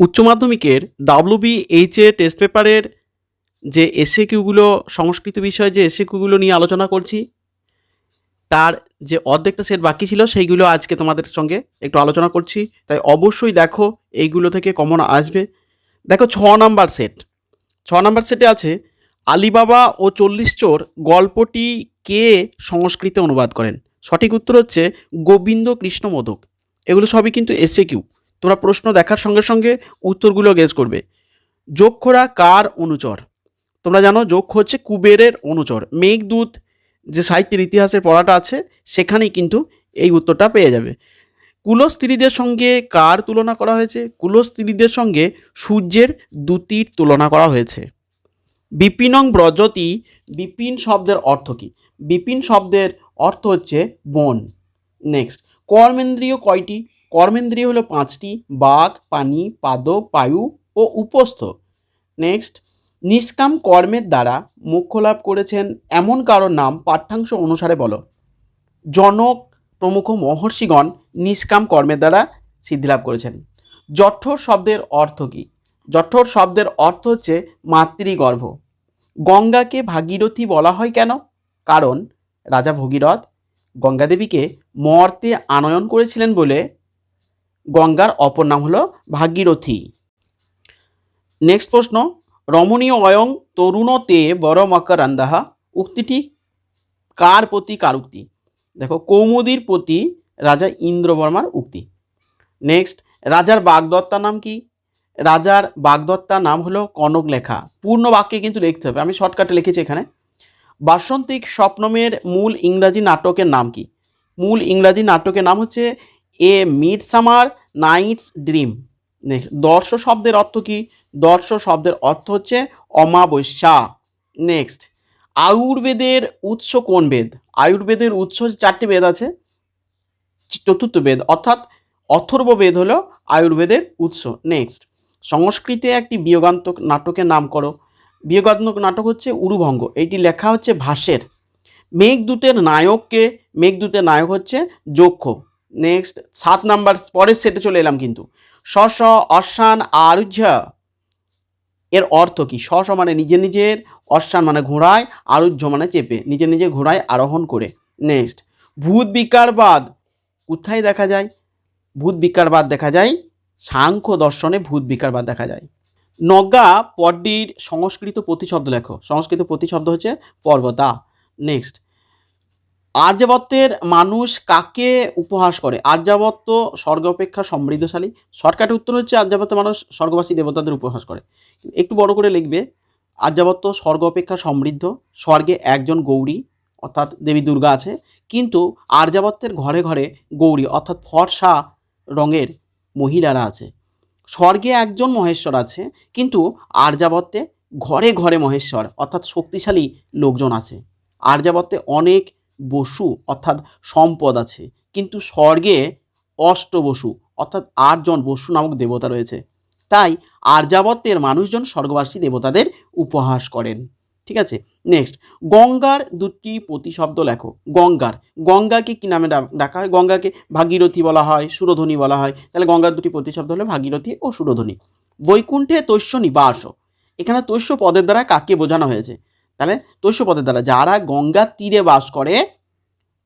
উচ্চ মাধ্যমিকের WB H A test পেপারের যে এসএ কিউগুলো সংস্কৃত বিষয়ে যে এসএ কিউগুলো নিয়ে আলোচনা করছি, তার যে অর্ধেকটা সেট বাকি ছিল, সেইগুলো আজকে তোমাদের সঙ্গে একটু আলোচনা করছি। তাই অবশ্যই দেখো, এইগুলো থেকে কমন আসবে। দেখো, ছ নাম্বার সেট ছ নাম্বার সেটে আছে, আলিবাবা ও চল্লিশ চোর গল্পটি কে সংস্কৃতে অনুবাদ করেন? সঠিক উত্তর হচ্ছে গোবিন্দ কৃষ্ণ মোদক এগুলো সবই কিন্তু এসএ কিউ তোমরা প্রশ্ন দেখার সঙ্গে সঙ্গে উত্তরগুলো গেস করবে। যক্ষরা কার অনুচর? তোমরা জানো যক্ষ হচ্ছে কুবেরের অনুচর। মেঘদূত যে সাহিত্যের ইতিহাসের পড়াটা আছে, সেখানেই কিন্তু এই উত্তরটা পেয়ে যাবে। কুলস্ত্রীদের সঙ্গে কার তুলনা করা হয়েছে? কুলস্ত্রীদের সঙ্গে সূর্যের দ্যুতির তুলনা করা হয়েছে। বিপিনং ব্রজতি, বিপিন শব্দের অর্থ কী? বিপিন শব্দের অর্থ হচ্ছে বন। নেক্সট কর্মেন্দ্রীয় কয়টি? কর্মেন্দ্রিয় হলো পাঁচটি, বাঘ, পানি পাদ পায়ু ও উপস্থ। নেক্সট নিষ্কাম কর্মের দ্বারা মোক্ষ লাভ করেছেন এমন কারোর নাম পাঠ্যাংশ অনুসারে বলো। জনক, প্রমুখ মহর্ষিগণ নিষ্কাম কর্মের দ্বারা সিদ্ধিলাভ করেছেন। জঠোর শব্দের অর্থ কী? জঠোর শব্দের অর্থ হচ্ছে মাতৃগর্ভ। গঙ্গাকে ভাগীরথী বলা হয় কেন? কারণ রাজা ভগীরথ গঙ্গাদেবীকে মর্তে আনয়ন করেছিলেন বলে গঙ্গার অপর নাম হলো ভাগীরথী। নেক্সট প্রশ্ন, রমণীয় অয়ং তরুণতে বড় মকরান্দাহা উক্তিটি কার প্রতি কার উক্তি? দেখো, কৌমুদীর প্রতি রাজা ইন্দ্রবর্মার উক্তি। নেক্সট রাজার বাগদত্তার নাম কি? রাজার বাগদত্তার নাম হলো কনক লেখা পূর্ণ বাক্যে কিন্তু লিখতে হবে, আমি শর্টকাটে লিখেছি এখানে। বাসন্তিক স্বপ্নমের মূল ইংরাজি নাটকের নাম কি? মূল ইংরাজি নাটকের নাম হচ্ছে a midsummer night's dream next, দর্শ শব্দের অর্থ কি? দর্শ শব্দের অর্থ হচ্ছে অমাবস্যা। নেক্সট, আয়ুর্বেদের উৎস কোন বেদ? আয়ুর্বেদের উৎস চারটি বেদ আছে। চতুর্থ বেদ, অর্থাৎ অথর্ব বেদ হলো আয়ুর্বেদের উৎস। নেক্সট, সংস্কৃতে একটি বিয়োগান্তক নাটকের নাম করো। বিয়োগাত্মক নাটক হচ্ছে উরুভঙ্গ। এইটি লেখা হচ্ছে ভাষের মেঘদূতের নায়ককে, মেঘদূতের নায়ক হচ্ছে যক্ষ। নেক্সট সাত নাম্বার, পরের সেটে চলে এলাম কিন্তু। স স, অশ্বান, আরুহ্য এর অর্থ কি? স মানে নিজে নিজের, অশ্বান মানে ঘোড়ায়, আরুহ্য মানে চেপে, নিজে নিজে ঘোড়ায় আরোহণ করে। নেক্সট ভূত বিকারবাদ, কোথায় দেখা যায়? ভূত বিকারবাদ দেখা যায়, সাংখ্য দর্শনে ভূত বিকারবাদ দেখা যায়। নজ্ঞা পদ্মীর সংস্কৃত প্রতিশব্দ লেখো। সংস্কৃত প্রতিশব্দ হচ্ছে পর্বতা। নেক্সট আর্যাবত্যের মানুষ কাকে উপহাস করে? আর্যাবত্য স্বর্গ অপেক্ষা সমৃদ্ধশালী। শর্টকাটে উত্তর হচ্ছে আর্যাবত্য মানুষ স্বর্গবাসী দেবতাদের উপহাস করে। একটু বড় করে লিখবে আর্যাবত্য স্বর্গ অপেক্ষা সমৃদ্ধ, স্বর্গে একজন গৌরী, অর্থাৎ দেবী দুর্গা আছে, কিন্তু আর্যাবত্যের ঘরে ঘরে গৌরী, অর্থাৎ ফর্সা রঙের মহিলারা আছে। স্বর্গে একজন মহেশ্বর আছে, কিন্তু আর্যাবত্যে ঘরে ঘরে মহেশ্বর, অর্থাৎ শক্তিশালী লোকজন আছে। আর্যাবত্যে অনেক বসু অর্থাৎ সম্পদ আছে। কিন্তু স্বর্গে অষ্ট বসু অর্থাৎ আটজন বসু নামক দেবতা রয়েছে। তাই আর্যাবর্তের মানুষজন স্বর্গবাসী দেবতাদের উপহাস করেন। ঠিক আছে? নেক্সট গঙ্গার দুটি প্রতিশব্দ লেখো। গঙ্গার। গঙ্গাকে কী নামে ডাকা হয়? গঙ্গাকে ভাগীরথী বলা হয়, সুরধ্বনি বলা হয়। তাহলে গঙ্গার দুটি প্রতিশব্দ হলো ভাগীরথী ও সুরধ্বনি। বৈকুণ্ঠে তৈশ্য নিবাস। এখানে তৈশ্য পদের দ্বারা কাকে বোঝানো হয়েছে? তাহলে তৈশ্য পদের দ্বারা যারা গঙ্গা তীরে বাস করে,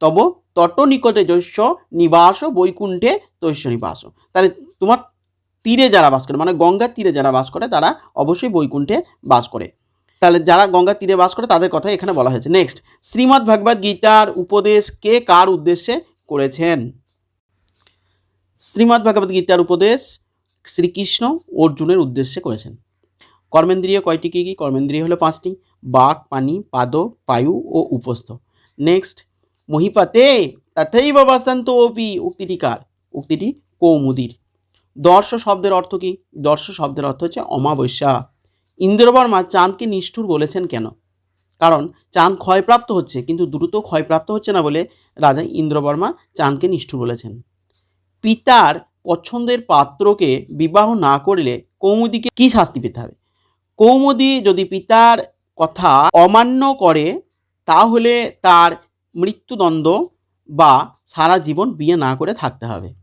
তব তট নিকটে জৈশ্য নিবাস বৈকুণ্ঠে তৈশ্য নিবাস। তাহলে তোমার তীরে যারা বাস করে মানে গঙ্গার তীরে যারা বাস করে, তারা অবশ্যই বৈকুণ্ঠে বাস করে। তাহলে যারা গঙ্গার তীরে বাস করে, তাদের কথা এখানে বলা হয়েছে। নেক্সট শ্রীমদ্ ভাগবত গীতার উপদেশ কে কার উদ্দেশ্যে করেছেন? শ্রীমদ্ ভাগবত গীতার উপদেশ শ্রীকৃষ্ণ অর্জুনের উদ্দেশ্যে করেছেন। কর্মেন্দ্রিয় কয়টি কী কী? কর্মেন্দ্রিয় হলো পাঁচটি। বাক পানি, পাদ, পায়ু ও উপস্থ। নেক্সট মহিপাতে তথৈব বাসন্ত ওপি উক্তিটি কার? উক্তিটি কৌমুদির। দর্শ শব্দের অর্থ কি? দর্শ শব্দের অর্থ হচ্ছে অমাবস্যা। ইন্দ্রবর্মা চাঁদকে নিষ্ঠুর বলেছেন কেন? কারণ চাঁদ ক্ষয়প্রাপ্ত হচ্ছে, কিন্তু দ্রুত ক্ষয়প্রাপ্ত হচ্ছে না বলে রাজা ইন্দ্রবর্মা চাঁদকে নিষ্ঠুর বলেছেন। পিতার পছন্দের পাত্রকে বিবাহ না করলে কৌমুদিকে কি শাস্তি পেতে হবে? কৌমুদি যদি পিতার কথা অমান্য করে, তাহলে তার মৃত্যুদণ্ড বা সারা জীবন বিয়ে না করে থাকতে হবে।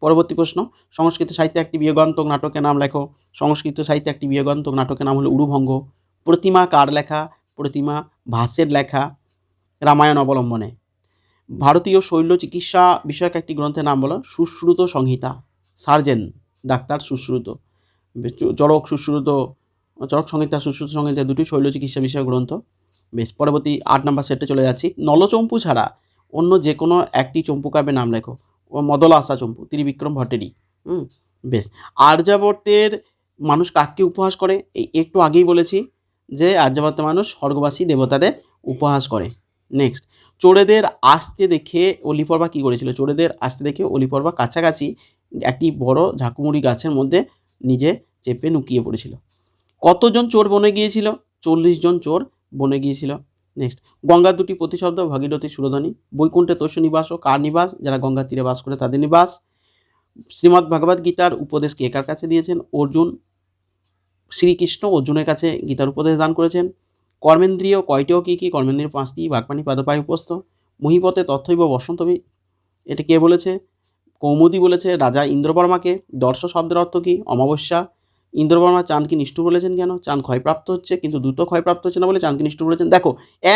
পরবর্তী প্রশ্ন, সংস্কৃত সাহিত্যে একটি বিয়োগান্তক নাটকের নাম লেখো। সংস্কৃত সাহিত্যে একটি বিয়োগান্তক নাটকের নাম হলো উরুভঙ্গ। প্রতিমা কার লেখা? প্রতিমা ভাসের লেখা। রামায়ণ অবলম্বনে। ভারতীয় শৈল্য চিকিৎসা বিষয়ক একটি গ্রন্থের নাম বলো সুশ্রুত সংহিতা। Surgeon, doctor Sushruta. Charak Sushruta Charak Samhita Sushruta Samhita দুটি শৈল্য চিকিৎসা বিষয়ক গ্রন্থ। বেশ, পরবর্তী আট নম্বর সেটে চলে যাচ্ছি। নলচম্পু ছাড়া অন্য যে কোনো একটি চম্পু কাব্যের নাম লেখো। ও মদল আশা চম্পু, ত্রিবিক্রম ভট্টেরই। হুম, বেশ। আর্যাবর্তের মানুষ কাককে উপহাস করে? এই একটু আগেই বলেছি যে, আর্যাবর্তের মানুষ স্বর্গবাসী দেবতাদের উপহাস করে। নেক্সট, চোরেদের আসতে দেখে অলিপর্বা কী করেছিল? চোরেদের আসতে দেখে অলিপর্বা কাছাকাছি একটি বড় ঝাঁকুমুড়ি গাছের মধ্যে নিজে চেপে লুকিয়ে পড়েছিল। কতজন চোর বনে গিয়েছিল? চল্লিশ জন চোর বনে গিয়েছিল। নেক্সট গঙ্গার দুটি প্রতিশব্দ, ভাগীরথী, সুরধনী। বৈকুণ্ঠে তৈশ নিবাস ও কার নিবাস? যারা গঙ্গার তীরে বাস করে তাদের নিবাস। শ্রীমদ্ ভগবদ গীতার উপদেশ কে কার কাছে দিয়েছেন? অর্জুন। শ্রীকৃষ্ণ অর্জুনের কাছে গীতার উপদেশ দান করেছেন। কর্মেন্দ্রীয় কয়টিও কী কী? কর্মেন্দ্রিয় পাঁচটি বাগপানি পাদপায় উপস্থ। মহিপতে তথ্যৈব বসন্তবী এটা কে বলেছে? কৌমুদি বলেছে, রাজা ইন্দ্রবর্মাকে। দর্শ শব্দের অর্থ কী? অমাবস্যা। ইন্দ্রবর্মা চাঁদকে নিষ্ঠুর বলেছেন কেন? চাঁদ ক্ষয়প্রাপ্ত হচ্ছে, কিন্তু দ্রুত ক্ষয়প্রাপ্ত হচ্ছে না বলে চাঁদকে নিষ্ঠুর বলেছেন। দেখো,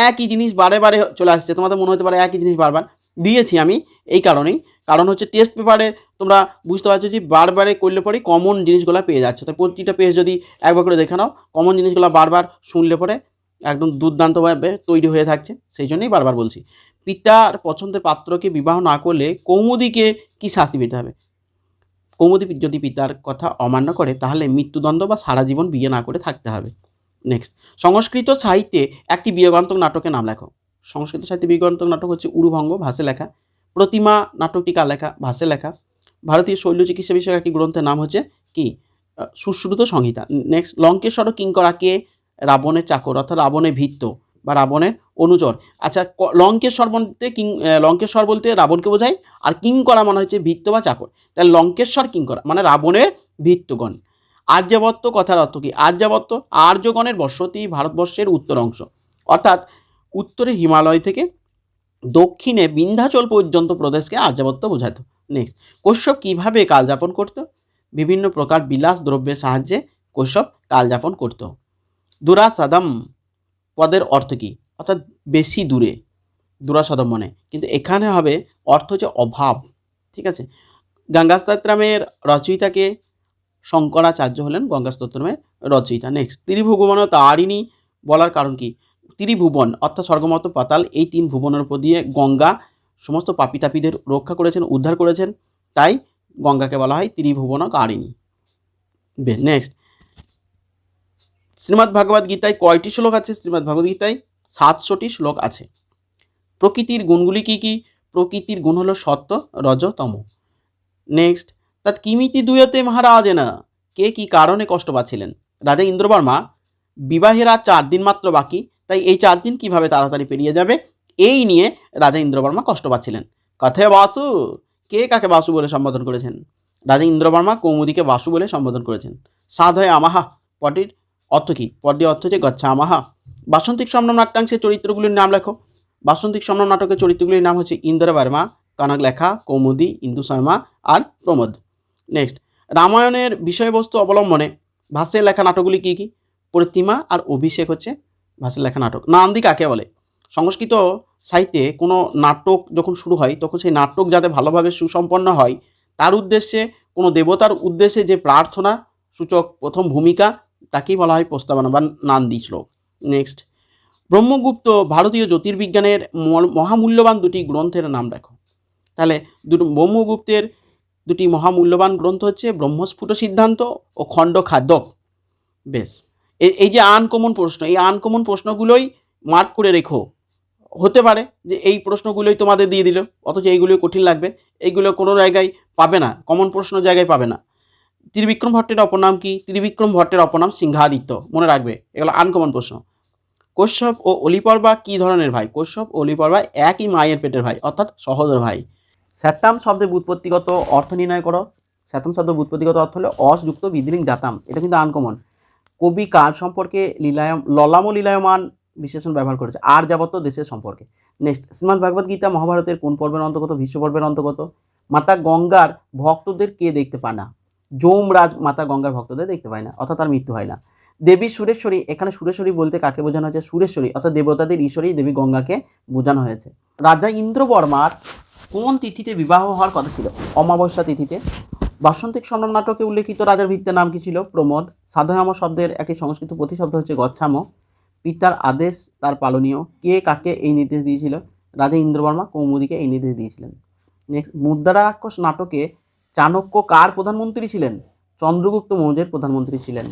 একই জিনিস বারে বারে চলে আসছে, তোমাদের মনে হতে পারে একই জিনিস বারবার দিয়েছি আমি এই কারণেই। কারণ হচ্ছে টেস্ট পেপারে তোমরা বুঝতে পারছ যে বারবারে করলে পরে কমন জিনিসগুলো পেয়ে যাচ্ছে। তাই প্রতিটা পেজ যদি একবার করে দেখে নাও কমন জিনিসগুলো বারবার শুনলে পরে একদম দুর্দান্তভাবে তৈরি হয়ে থাকছে। সেই জন্যই বারবার বলছি, পিতার পছন্দের পাত্রকে বিবাহ না করলে কৌমুদিকে কি শাস্তি পেতে হবে? কৌমুদি যদি পিতার কথা অমান্য করে, তাহলে মৃত্যুদণ্ড বা সারা জীবন বিয়ে না করে থাকতে হবে। নেক্সট সংস্কৃত সাহিত্যে একটি বিয়োগান্তক নাটকের নাম লেখো। সংস্কৃত সাহিত্যে বিয়োগান্তক নাটক হচ্ছে উরুভঙ্গ ভাষে লেখা, প্রতিমা নাটকটি কার লেখা? ভাষে লেখা। ভারতীয় শৈল্য চিকিৎসা বিষয়ক একটি গ্রন্থের নাম হচ্ছে কি? সুশ্রুত সংহিতা। নেক্সট লঙ্কেশ্বর কিঙ্করাকে রাবণের চাকর অর্থাৎ রাবণের ভিত্ত বা রাবণের অনুচর। আচ্ছা লঙ্কেশ্বর বলতে কিং লঙ্কেশ্বর বলতে রাবণকে বোঝায়, আর কিঙ্করা মানে হচ্ছে ভিত্ত বা চাকর তাহলে লঙ্কেশ্বর কিঙ্করা মানে রাবণের ভিত্তগণ। আর্যাবত্ত কথার অর্থ কি? আর্যাবত্ত আর্যগণের বসতি ভারতবর্ষের উত্তর অংশ। অর্থাৎ উত্তরে হিমালয় থেকে দক্ষিণে বিন্ধ্যাচল পর্যন্ত প্রদেশকে আর্যাবত্ত বোঝাতো। নেক্সট কশ্যপ কীভাবে কালযাপন করত? বিভিন্ন প্রকার বিলাস দ্রব্যের সাহায্যে কশ্যপ কালযাপন করত। দুরাসাদম পদের অর্থ কী? অর্থাৎ বেশি দূরে দুরাসদম মানে। কিন্তু এখানে হবে অর্থ হচ্ছে অভাব, ঠিক আছে? গঙ্গাস্তোত্রমের রচয়িতাকে শঙ্করাচার্য হলেন গঙ্গাস্তোত্রমের রচয়িতা। নেক্সট ত্রিভুবন তারিণী বলার কারণ কি? ত্রিভুবন, অর্থাৎ স্বর্গমত পাতাল, এই তিন ভুবনের উপর দিয়ে গঙ্গা সমস্ত পাপি তাপিদের রক্ষা করেছেন, উদ্ধার করেছেন। তাই গঙ্গাকে বলা হয় ত্রিভুবন কারিণী নেক্সট শ্রীমদ্ ভাগবত গীতায় কয়টি শ্লোক আছে? শ্রীমদ্ ভাগবত গীতায় সাতশোটি শ্লোক আছে। প্রকৃতির গুণগুলি কি কি? প্রকৃতির গুণ হলো সত্য রজতম নেক্সট তাত কিমিতি দুয়তে মহারাজেনা? কে কি কারণে কষ্ট পাচ্ছিলেন? রাজা ইন্দ্রবর্মা, বিবাহের আর চার দিন মাত্র বাকি, তাই এই চার দিন কীভাবে তাড়াতাড়ি পেরিয়ে যাবে? এই নিয়ে রাজা ইন্দ্রবর্মা কষ্ট পাচ্ছিলেন। কথায় বাসু, কে কাকে বাসু বলে সম্বোধন করেছেন? রাজা ইন্দ্রবর্মা কৌমুদিকে বাসু বলে সম্বোধন করেছেন। সাধয় আমাহা, পটির অর্থ কী? পটির অর্থ হচ্ছে গচ্ছা আমাহা বাসন্তিক সম্রাম নাট্যাংশের চরিত্রগুলির নাম লেখো। বাসন্তিক সম্রাম নাটকের চরিত্রগুলির নাম হচ্ছে ইন্দ্র বর্মা, কনক লেখা, কৌমুদি, ইন্দু শর্মা আর প্রমোদ। নেক্সট রামায়ণের বিষয়বস্তু অবলম্বনে ভাষ্যের লেখা নাটকগুলি কী কী? প্রতিমা আর অভিষেক হচ্ছে ভাষার লেখা নাটক। নান্দি কাকে বলে? সংস্কৃত সাহিত্যে কোনো নাটক যখন শুরু হয়, তখন সেই নাটক যাতে ভালোভাবে সুসম্পন্ন হয়, তার উদ্দেশ্যে, কোনো দেবতার উদ্দেশ্যে যে প্রার্থনা সূচক প্রথম ভূমিকা তাকেই বলা হয় প্রস্তাবনা বা নান্দি শ্লোক নেক্সট ব্রহ্মগুপ্ত ভারতীয় জ্যোতির্বিজ্ঞানের মহামূল্যবান দুটি গ্রন্থের নাম দেখো তাহলে দুটো, ব্রহ্মগুপ্তের দুটি মহামূল্যবান গ্রন্থ হচ্ছে ব্রহ্মস্ফুট সিদ্ধান্ত ও খণ্ড খাদ্যক। বেশ এই যে আনকমন প্রশ্ন, এই আনকমন প্রশ্নগুলোই মার্ক করে রেখো। হতে পারে যে এই প্রশ্নগুলোই তোমাদের দিয়ে দিল, অথচ এইগুলো কঠিন লাগবে, এইগুলো কোনো জায়গায় পাবে না কমন প্রশ্ন জায়গায় পাবে না। ত্রিবিক্রম ভট্টের অপনাম কি? ত্রিবিক্রম ভট্টের অপনাম সিংহাদিত্য। মনে রাখবে, এগুলো আনকমন প্রশ্ন। কশ্যপ ও অলিপর্বা কী ধরনের ভাই? কশ্যপ ও অলিপর্বা একই মায়ের পেটের ভাই, অর্থাৎ সহোদর ভাই। স্যাতাম শব্দের বুৎপত্তিগত অর্থ নির্ণয় করো। স্যাতাম শব্দের বুৎপত্তিগত অর্থ হলো অসযুক্ত বিদ্রিং জাতাম। এটা কিন্তু আনকমন কবি কার সম্পর্কে লীলায়ম, ললাম ও লীলায়মান বিশেষণ ব্যবহার করেছে? আর যাবত দেশের সম্পর্কে। নেক্সট শ্রীমদ্ ভাগবত গীতা মহাভারতের কোন পর্বের অন্তর্গত, ভীষ্ম পর্বের অন্তর্গত? মাতা গঙ্গার ভক্তদের কে দেখতে পায় না? যমরাজ মাতা গঙ্গার ভক্তদের দেখতে পায় না, অর্থাৎ তার মৃত্যু হয় না। দেবী সুরেশ্বরী, এখানে সুরেশ্বরী বলতে কাকে বোঝানো হয়েছে? সুরেশ্বরী, অর্থাৎ দেবতাদের ঈশ্বরী দেবী গঙ্গাকে বোঝানো হয়েছে। রাজা ইন্দ্রবর্মার কোন তিথিতে বিবাহ হওয়ার কথা ছিল? অমাবস্যা তিথিতে। বাসন্তিক সম্রাট নাটকে উল্লেখিত রাজার ভিত্তির নাম কি ছিল? প্রমোদ। সাধয়াম শব্দের একটি সংস্কৃত প্রতিশব্দ হচ্ছে গচ্ছাম। পিতার আদেশ তার পালনীয়। কে কাকে এই নির্দেশ দিয়েছিল? রাজা ইন্দ্রবর্মা কৌমুদীকে এই নির্দেশ দিয়েছিলেন। নেক্সট মুদ্রারাক্ষস নাটকে চাণক্য কার প্রধানমন্ত্রী ছিলেন? চন্দ্রগুপ্ত মৌর্যের প্রধানমন্ত্রী ছিলেন।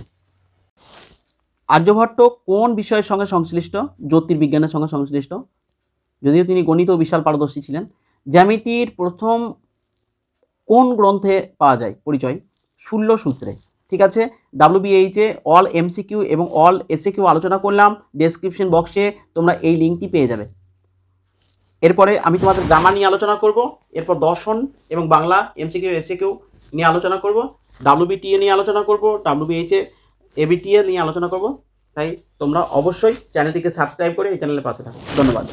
আর্যভট্ট কোন বিষয়ের সঙ্গে সংশ্লিষ্ট? জ্যোতির্বিজ্ঞানের সঙ্গে সংশ্লিষ্ট। যদিও তিনি গণিত ও বিশাল পারদর্শী ছিলেন। জ্যামিতির প্রথম কোন গ্রন্থে পাওয়া যায়? পরিচয় শূল্য সূত্রে। ঠিক আছে? ডাব্লিউবিএইচে অল এমসিকিউ এবং অল এসএকিউ আলোচনা করলাম। ডেসক্রিপশন বক্সে তোমরা এই লিঙ্কটি পেয়ে যাবে। এরপরে আমি তোমাদের গ্রামার নিয়ে আলোচনা করব, এরপর দর্শন এবং বাংলা এমসিকিউ এসিকিউ নিয়ে আলোচনা করব ডাব্লিউবিটিএ নিয়ে আলোচনা করব ডাব্লিউবিএইচে এবিটিএ নিয়ে আলোচনা করব। তাই তোমরা অবশ্যই চ্যানেলটিকে সাবস্ক্রাইব করে এই চ্যানেলের পাশে থাকো। ধন্যবাদ।